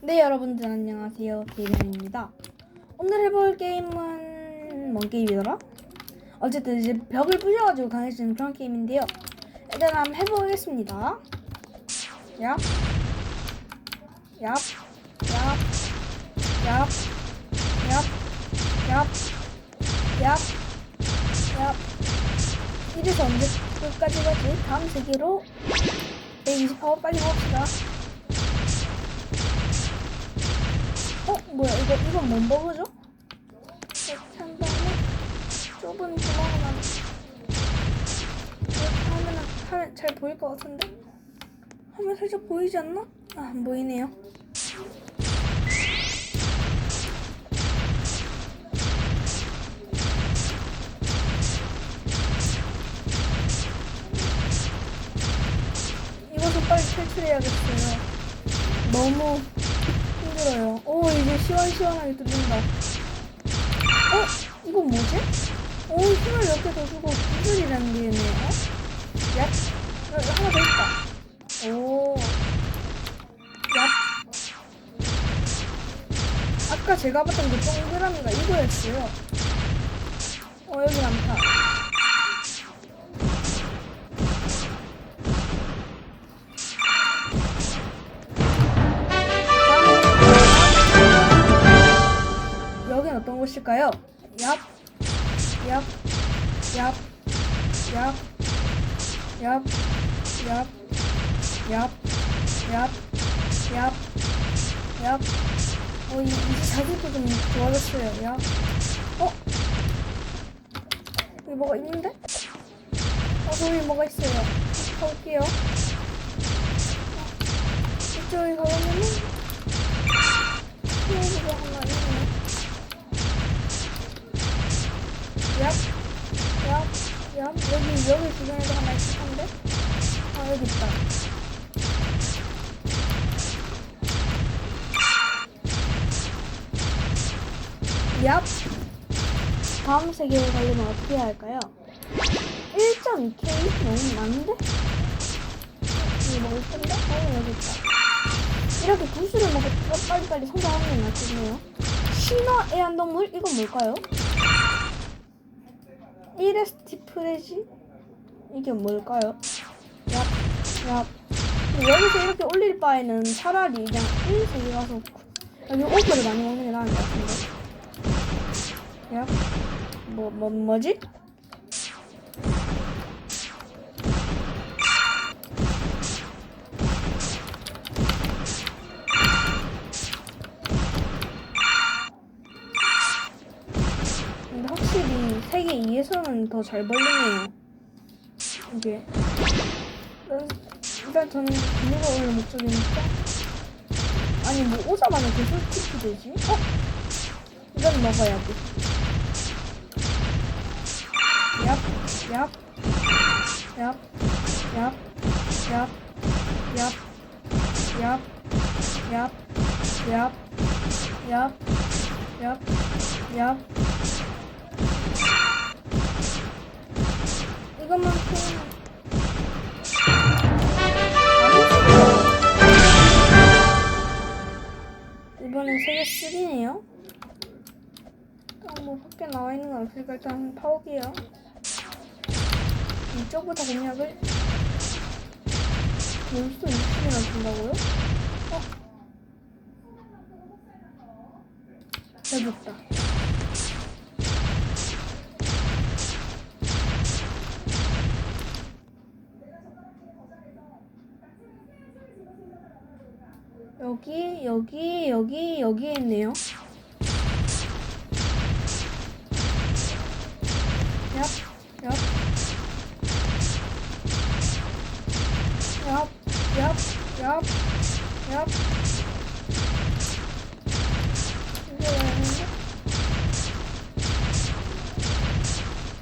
네 여러분들 안녕하세요 데이맨입니다 오늘 해볼 게임은 뭔 게임이더라? 어쨌든 이제 벽을 부셔가지고 강해지는 그런 게임인데요 일단 한번 해보겠습니다 얍 얍, 얍, 얍, 얍, 얍, 얍, 얍. 이래서 언제 끝까지 가지? 다음 세계로 120파워 빨리 먹읍시다. 뭐야 이거 이건 뭔 버그죠? 다음에 좁은 구멍을 만 이렇게 하면은 하면 잘 보일 것 같은데? 하면 살짝 보이지 않나? 아 안 보이네요 이것은 빨리 탈출해야겠어요 너무 힘들어요. 오 이제 시원시원하게 뚫린다. 어? 이건 뭐지? 오 힘을 몇개더 주고 있네요. 얍. 야, 하나 더 있다. 오. 얍. 아까 제가 봤던 그 동그라미가 이거였어요. 어 여기 많다. 곳일까요? 얍, 얍, 얍, 얍, 얍, 얍, 얍, 얍, 얍, 얍. 어, 이, 이제 자기도 좀 좋아졌어요. 얍. 어? 여기 뭐가 있는데? 어, 저기 뭐가 있어요. 가볼게요. 이쪽에 가보면은, 여기, 주변에도 하나 있을 텐데? 아, 여기 있다. 얍. 다음 세계에 가려면 어떻게 해야 할까요? 1.2K? 너무 많은데? 이거 먹을 텐데? 어, 여기 있다. 이렇게 구슬을 먹고 빨리빨리 성장하는 게 낫겠네요. 신화 애완동물? 이건 뭘까요? 이레스티프레지? 이게 뭘까요? 야, 야. 여기서 이렇게 올릴 바에는 차라리 그냥 1세계 가서 여기 오크를 많이 먹는 게 나을 것 같은데. 야, 뭐, 뭐, 뭐지? 근데 확실히 세계 2에서는 더 잘 벌리네요. 이게. 일단, 저는 비누가 원래 목적이니까. 아니, 뭐 오자마자 계속 팁이 되지? 어? 이건 먹어야 돼. 얍, 얍, 얍, 얍, 얍, 얍, 얍, 얍, 얍, 얍, 얍, 얍. 이것만 키우면 이번엔 세계 3네요. 뭐 밖에 나와 있는 건 없으니까 일단 파오게요. 이쪽부터 공략을 벌써 20분이나 준다고요? 어? 해봤다. 여기, 여기, 여기, 여기에 있네요. 얍, 얍. 얍, 얍, 얍, 얍. 이게 뭐였는데?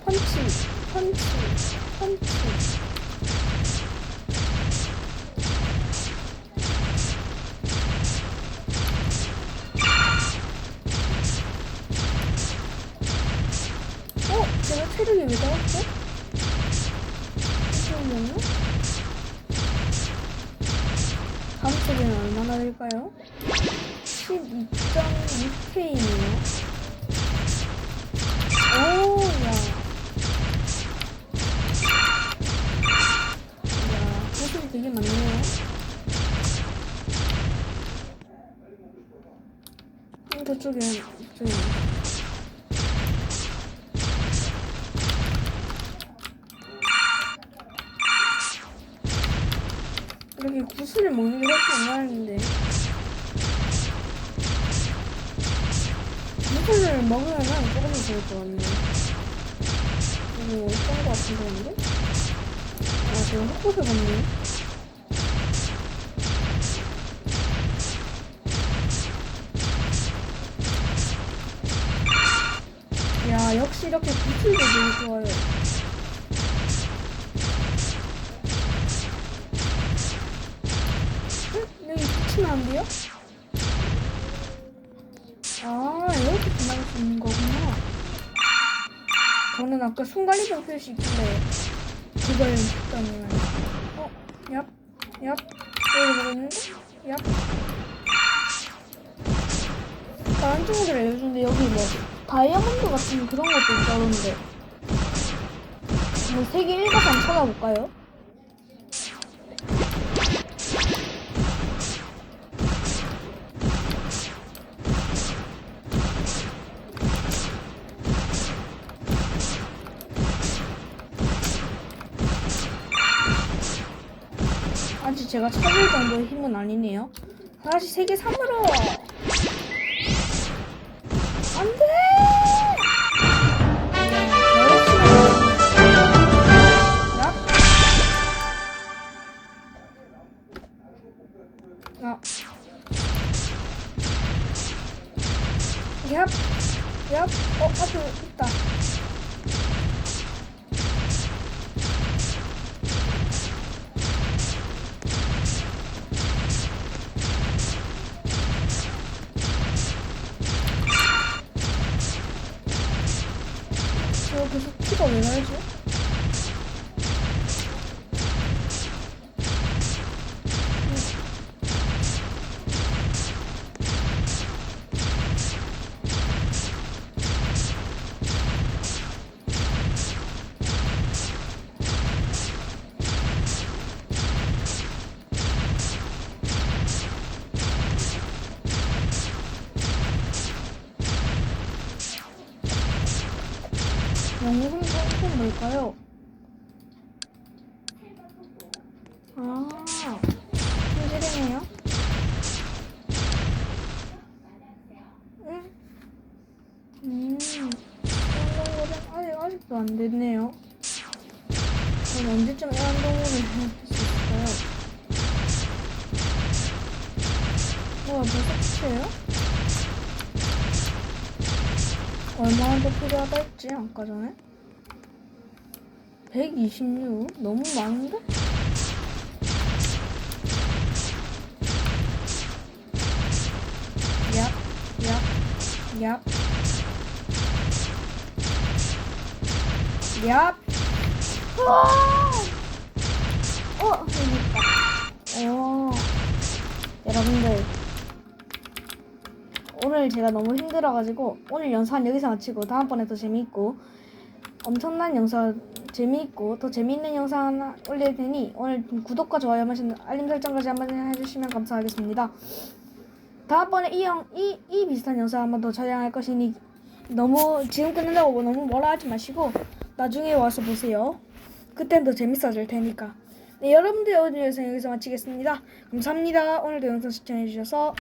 펀치, 펀치, 펀치. 주에는 얼마나 될까요? 12.6K네요. 오, 야. 야, 구슬이 되게 많네요. 음, 저쪽에, 저기. 구슬을 먹는 게 훨씬 나았는데 구슬을 먹으면 조금 더 좋을 것 같네요. 이거 어떤 거 같은 건데? 아, 제가 헛것을 봤네. 야, 역시 이렇게 구슬도 되게 좋아요. 붙이면 안 돼요? 아, 이렇게 있는 거구나. 저는 아까 순간이동 표시 있길래 그걸 했더니 어? 얍? 얍? 여기 먹었는데? 얍? 다른 친구들 알려주는데 여기 뭐 다이아몬드 같은 그런 것도 있다던데 뭐 세계 1가상 찾아볼까요? 아직 제가 찾을 정도의 힘은 아니네요. 다시 세계 3으로! 안 돼! 야. 얍. 얍. 어, 앞에 있다. 키가 왜 날지? 영웅 성공 뭘까요? 아, 손질이네요. 응? 음, 애완동물은 아직, 아직도 안 됐네요. 그럼 언제쯤 애완동물을 해볼 수 있을까요? 뭐야, 끝이에요? 얼마나 더 필요하다 했지 아까 전에? 126? 너무 많은데? 얍, 얍, 얍. 얍! 우와! 어, 여기 있다. 오. 여러분들, 오늘 제가 너무 힘들어가지고 오늘 영상 여기서 마치고 다음번에 더 재미있고 엄청난 영상 재미있고 더 재미있는 영상 하나 올릴 테니 오늘 구독과 좋아요 한 번씩 알림 설정까지 한 번 해주시면 감사하겠습니다. 다음번에 이, 영, 이, 이 비슷한 영상 한 번 더 촬영할 것이니 너무 지금 끝낸다고 너무 뭐라 하지 마시고 나중에 와서 보세요. 그땐 더 재밌어질 테니까. 네, 여러분들 오늘 영상 여기서 마치겠습니다. 감사합니다. 오늘도 영상 시청해주셔서